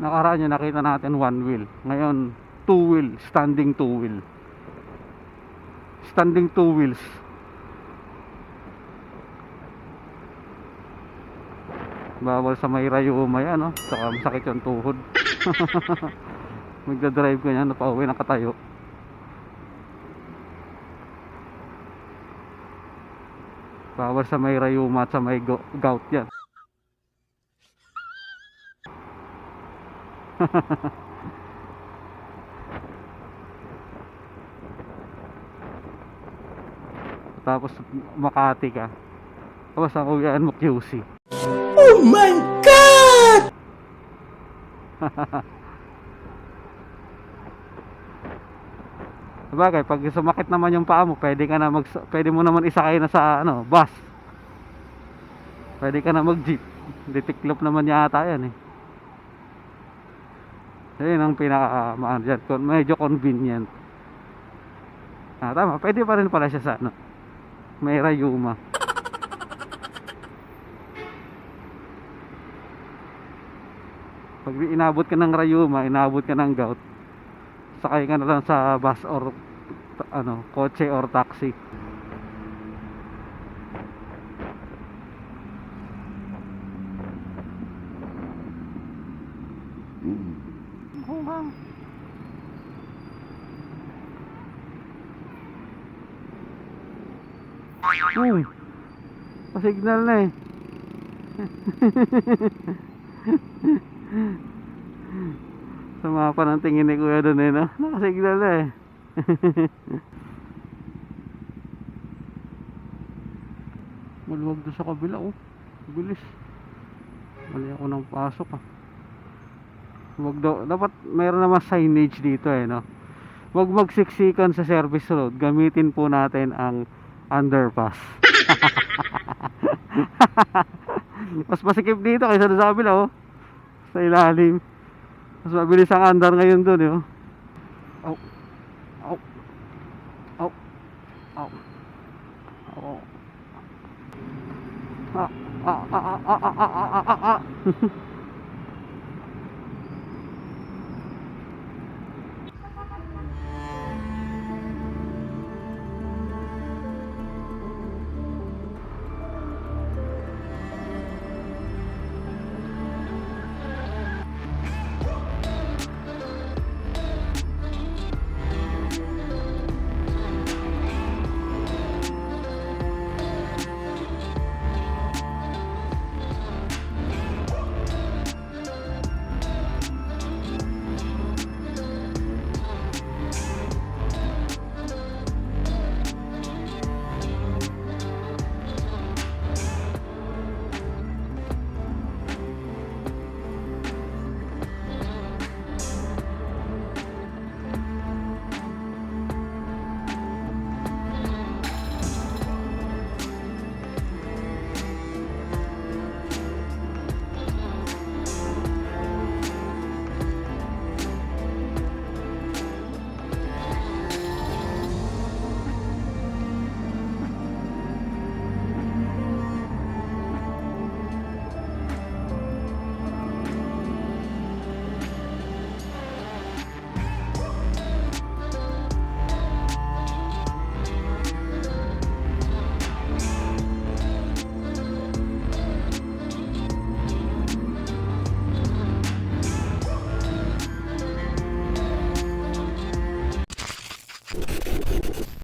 Nakaraan yun, nakita natin one wheel. Ngayon, two wheel, standing two wheel. Standing two wheels. Bawal sa may rayuma yan, no? Saka masakit yung tuhod. Magdadrive ko yan, napauwi nakatayo. Bawal sa may rayuma at sa may go- gout yan. Tapos Makati ka. Tapos ang uwian mo QC. Oh my God! Sabagay, pag sumakit naman yung paa mo, pwede ka na mag pwede mo naman isakay na sa ano, bus. Pwede ka na mag-jeep. Ditiklop naman yata yan eh. Yun ang pinaka maano dyan. Medyo convenient. Ah, tama. Pwede pa rin pala siya sa ano. May rayuma. Pag inabot ka ng rayuma, inabot ka ng gout, sakay ka na lang sa bus or ano, kotse or taxi. Uy, pasignal na eh. Sama pa ng tingin ni Kuya doon eh, no? Nakasignal na eh. Maluwag doon sa kabila, oh. Bilis. Mali ako ng pasok, ah. Wag daw, dapat mayroon naman signage dito eh, no? Wag magsiksikan sa service road. Gamitin po natin ang underpass. Mas masikip dito kaysa sa kabila, oh. Sa ilalim. Mas mabilis ang andar ngayon doon, eh, oh. Au. Au. Au. Ah, ah, ah, ah, ah, ah, ah, ah, ah, ah.